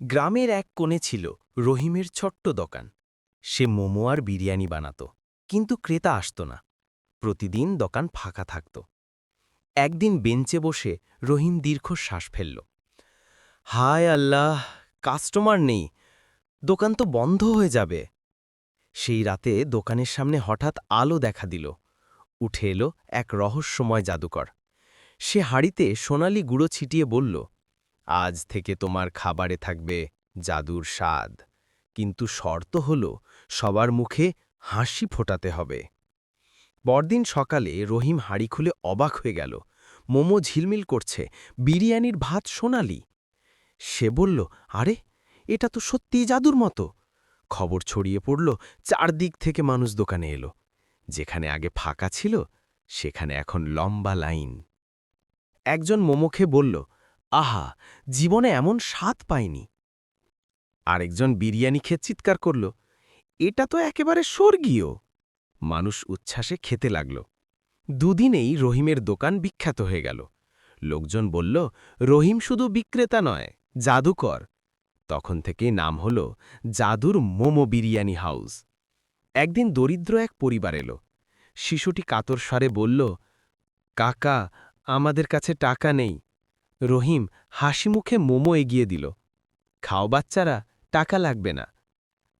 গ্রামের এক কোণে ছিল রহিমের ছোট্ট দোকান। সে মোমো আর বিরিয়ানি বানাত, কিন্তু ক্রেতা আসত না। প্রতিদিন দোকান ফাঁকা থাকত। একদিন বেঞ্চে বসে রহিম দীর্ঘশ্বাস ফেলল। হায় আল্লাহ, কাস্টমার নেই, দোকান তো বন্ধ হয়ে যাবে। সেই রাতে দোকানের সামনে হঠাৎ আলো দেখা দিল। উঠে এলো এক রহস্যময় জাদুকর। সে হাড়িতে সোনালি গুঁড়ো ছিটিয়ে বলল আজ থেকে তোমার খাবারে থাকবে জাদুর স্বাদ। কিন্তু শর্ত হল, সবার মুখে হাসি ফোটাতে হবে। পরদিন সকালে রহিম হাড়ি খুলে অবাক হয়ে গেল। মোমো ঝিলমিল করছে, বিরিয়ানির ভাত সোনালি। সে বলল, আরে, এটা তো সত্যিই জাদুর মতো। খবর ছড়িয়ে পড়ল, চারদিক থেকে মানুষ দোকানে এলো। যেখানে আগে ফাঁকা ছিল, সেখানে এখন লম্বা লাইন। একজন মোমোখে বলল আহা, জীবনে এমন স্বাদ পায়নি আরেকজন বিরিয়ানি খেয়ে চিৎকার করল, এটা তো একেবারে স্বর্গীয়! মানুষ উচ্ছ্বাসে খেতে লাগল। দুদিনেই রহিমের দোকান বিখ্যাত হয়ে গেল। লোকজন বলল, রহিম শুধু বিক্রেতা নয়, জাদুকর। তখন থেকেই নাম হল জাদুর মোমো বিরিয়ানি হাউস। একদিন দরিদ্র এক পরিবার এলো। শিশুটি কাতর স্বরে বলল, কাকা, আমাদের কাছে টাকা নেই। রহিম হাসি মুখে মোমো এগিয়ে দিল। খাও বাচ্চারা, টাকা লাগবে না।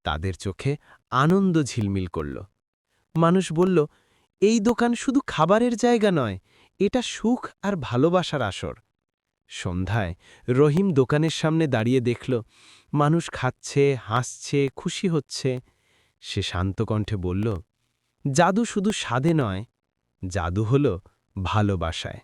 তাদের চোখে আনন্দ ঝিলমিল করল। মানুষ বলল, এই দোকান শুধু খাবারের জায়গা নয়, এটা সুখ আর ভালোবাসার আসর। সন্ধ্যায় রহিম দোকানের সামনে দাঁড়িয়ে দেখল, মানুষ খাচ্ছে, হাসছে, খুশি হচ্ছে। সে শান্ত কণ্ঠে বলল, জাদু শুধু স্বাদে নয়, জাদু হল ভালোবাসায়।